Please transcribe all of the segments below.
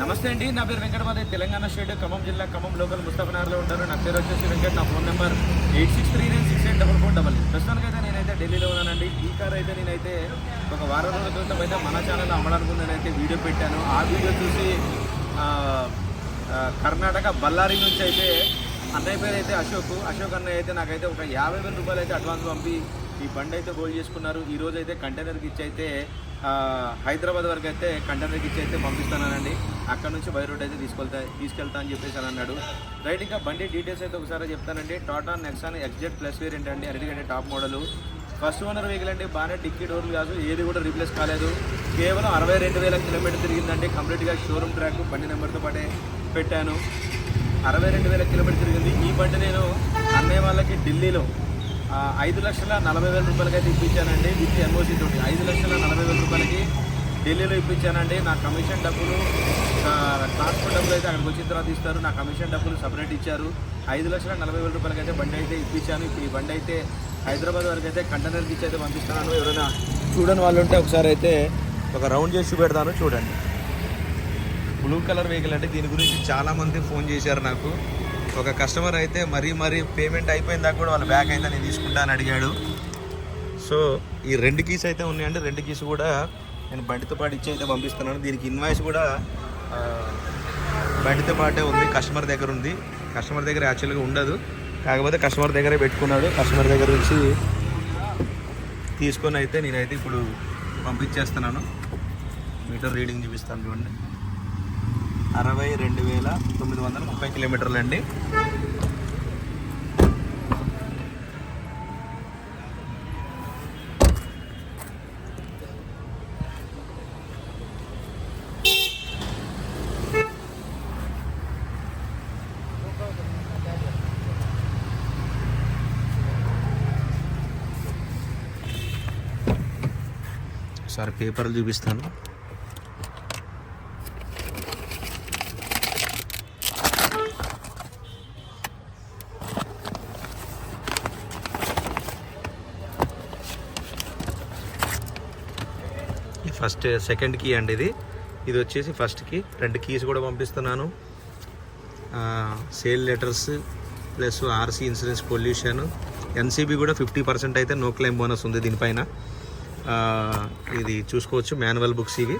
నమస్తే అండి నా పేరు వెంకటమాది తెలంగాణ స్టేట్ ఖమ్మం జిల్లా ఖమ్మం లోకల్ ముస్తఫనగర్లో ఉంటారు. నా పేరు వచ్చేసి వెంకట్ నా phone number eight six three nine six eight double four double ప్రస్తుతానికి అయితే నేనైతే ఢిల్లీలో ఉన్నానండి. ఈ కార్ అయితే నేనైతే ఒక వారం రోజుల క్రితం అయితే మన ఛానల్ అమ్మడానికి నేనైతే వీడియో పెట్టాను. ఆ వీడియో చూసి కర్ణాటక బళ్ళారి నుంచి అయితే అన్నయ్య పేరు అయితే అశోక్. అశోక్ అన్నయ్య అయితే నాకైతే ఒక యాభై వేల రూపాయలు అయితే అడ్వాన్స్ పంపి ఈ బండి అయితే గోల్ చేసుకున్నారు. ఈ రోజు అయితే కంటైనర్కి ఇచ్చి అయితే హైదరాబాద్ వరకు అయితే కంటైనర్కి ఇచ్చి అయితే పంపిస్తానండి అక్కడ నుంచి బై రోడ్ అయితే తీసుకెళ్తా తీసుకెళ్తా అని చెప్పేసి అని అన్నాడు. రైట్ ఇంకా బండి డీటెయిల్స్ అయితే ఒకసారి చెప్తానండి. Tata Nexon XZ plus variant అండి. అన్నిటికంటే top model. First owner vehicle అంటే బాగానే టిక్కీ డోర్లు కాదు ఏది కూడా రీప్లేస్ కాలేదు. కేవలం అరవై రెండు వేల కిలోమీటర్ తిరిగిందండి. కంప్లీట్గా షోరూమ్ ట్రాక్ బండి నెంబర్తో పాటే పెట్టాను. అరవై రెండు వేల కిలోమీటర్ తిరిగింది. ఈ బండి నేను అన్నయ్య వాళ్ళకి ఢిల్లీలో ఐదు లక్షల నలభై వేల రూపాయలకి అయితే ఇప్పించానండి విత్ ఎన్ఓసీ తోటి. ఐదు లక్షల నలభై వేల రూపాయలకి ఢిల్లీలో ఇప్పించానండి. నా కమిషన్ డబ్బులు ఆ, ట్రాన్స్పోర్ట్ డబ్బులు అయితే అక్కడికి వచ్చిన తర్వాత ఇస్తారు. నా కమిషన్ డబ్బులు సపరేట్ ఇచ్చారు. ఐదు లక్షల నలభై వేల రూపాయలకి అయితే బండి అయితే ఇప్పించాను. ఇప్పుడు ఈ బండి అయితే హైదరాబాద్ వరకు అయితే కంటైనర్కి ఇచ్చి అయితే పంపిస్తున్నాను. ఎవరైనా చూడని వాళ్ళు ఉంటే ఒకసారి అయితే ఒక రౌండ్ చేసి చూపెడతాను. చూడండి. బ్లూ కలర్ వెహికల్ అంటే దీని గురించి చాలామంది ఫోన్ చేశారు నాకు. ఒక కస్టమర్ అయితే మరీ మరీ పేమెంట్ అయిపోయిందా కూడా వాళ్ళ బ్యాగ్ అయితే నేను తీసుకుంటా అని అడిగాడు. సో ఈ రెండు కీస్ అయితే ఉన్నాయండి. రెండు కీస్ కూడా నేను బండితో పాటు ఇచ్చి అయితే పంపిస్తున్నాను. దీనికి ఇన్వాయిస్ కూడా బండితో పాటే ఉంది కస్టమర్ దగ్గర ఉంది. కస్టమర్ దగ్గర యాక్చువల్గా ఉండదు. కాకపోతే కస్టమర్ దగ్గరే పెట్టుకున్నాడు. కస్టమర్ దగ్గర నుంచి తీసుకొని అయితే నేనైతే ఇప్పుడు పంపించేస్తున్నాను. మీటర్ రీడింగ్ చూపిస్తాను చూడండి. అరవై రెండు వేల తొమ్మిది వందల ముప్పై కిలోమీటర్లు అండి. ఒకసారి పేపర్లు చూపిస్తాను. ఫస్ట్ సెకండ్ కీ అండి ఇది. ఇది వచ్చేసి ఫస్ట్ కీ రెండు కీస్ కూడా పంపిస్తున్నాను. Sale letters plus RC insurance pollution NCB కూడా ఫిఫ్టీ పర్సెంట్ అయితే నో క్లెయిమ్ బోనస్ ఉంది దీనిపైన. ఇది చూసుకోవచ్చు మాన్యువల్ బుక్స్ ఇవి.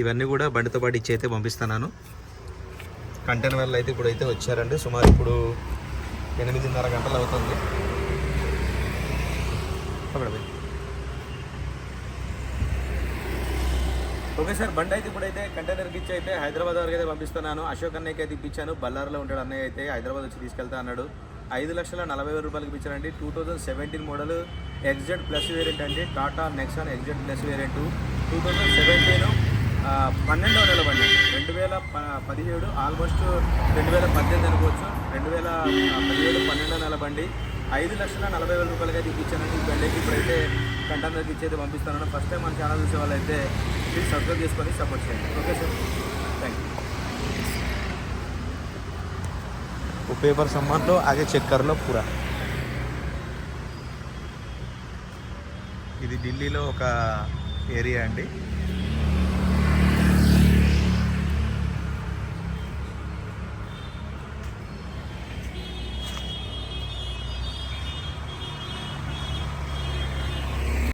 ఇవన్నీ కూడా బండితో పాటు ఇచ్చి అయితే పంపిస్తున్నాను. కంటైనర్ అయితే ఇప్పుడు అయితే వచ్చారండి. సుమారు ఇప్పుడు ఎనిమిదిన్నర గంటలు అవుతుంది. అక్కడ ఓకే సార్ బండి అయితే ఇప్పుడైతే కంటైనర్కి ఇచ్చి అయితే హైదరాబాద్ వరకు అయితే పంపిస్తున్నాను. అశోక్ అన్నయ్యకి అయితే ఇప్పించాను. బల్లార్లో ఉంటాడు అన్నయ్య అయితే హైదరాబాద్ వచ్చి తీసుకెళ్తా అన్నాడు. ఐదు లక్షల నలభై వేల రూపాయలకి ఇప్పించారండి. Two thousand seventeen model XZ plus variant అండి. Tata Nexon XZ plus variant two thousand seventeen పన్నెండవ నెల బండి రెండు వేల ప- పదిహేడు ఆల్మోస్ట్ రెండు వేల పద్దెనిమిది అనుకోవచ్చు. రెండు వేల పదిహేడు పన్నెండవ నెల బండి. ఐదు లక్షల నలభై వేల రూపాయలకి అయితే ఇప్పించానండి ఈ బండికి ఇప్పుడైతే కంటైనర్కి ఇచ్చి అయితే పంపిస్తున్నాను ఫస్ట్ టైం మన ఛానల్ చూసే వాళ్ళైతే ప్లీజ్ సబ్స్క్రైబ్ చేసుకొని సపోర్ట్ చేయండి ఓకే సార్ థ్యాంక్ యూ वो पेपर सम्मान लो आगे चेक कर लो पूरा ఇది ఢిల్లీలో ఒక ఏరియా అండి